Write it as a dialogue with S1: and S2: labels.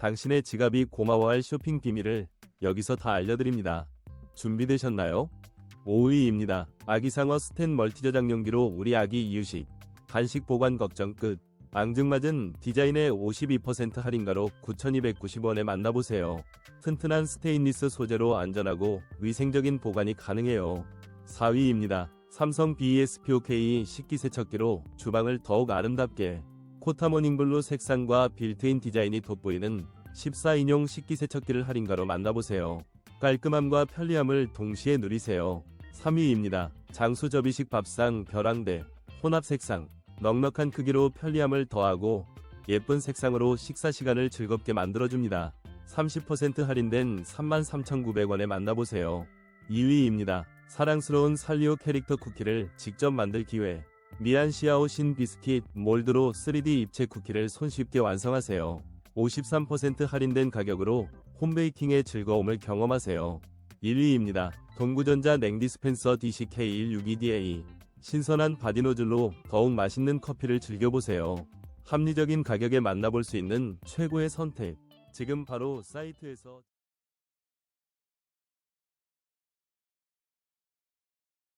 S1: 당신의 지갑이 고마워할 쇼핑 비밀을 여기서 다 알려드립니다. 준비되셨나요? 5위입니다. 아기상어 스텐 멀티저장 용기로 우리 아기 이유식 간식 보관 걱정 끝. 앙증맞은 디자인의 52% 할인가로 9,290원에 만나보세요. 튼튼한 스테인리스 소재로 안전하고 위생적인 보관이 가능해요. 4위입니다. 삼성 BSPOK 식기세척기로 주방을 더욱 아름답게 코타 모닝블루 색상과 빌트인 디자인이 돋보이는 14인용 식기세척기를 할인가로 만나보세요. 깔끔함과 편리함을 동시에 누리세요. 3위입니다. 장수 접이식 밥상 벼랑대 혼합 색상 넉넉한 크기로 편리함을 더하고 예쁜 색상으로 식사 시간을 즐겁게 만들어줍니다. 30% 할인된 33,900원에 만나보세요. 2위입니다. 사랑스러운 살리오 캐릭터 쿠키를 직접 만들 기회. 미안시아오 신 비스킷 몰드로 3D 입체 쿠키를 손쉽게 완성하세요. 53% 할인된 가격으로 홈베이킹의 즐거움을 경험하세요. 1위입니다. 동구전자 냉디스펜서 DCK162DA 신선한 바디노즐로 더욱 맛있는 커피를 즐겨보세요. 합리적인 가격에 만나볼 수 있는 최고의 선택. 지금 바로 사이트에서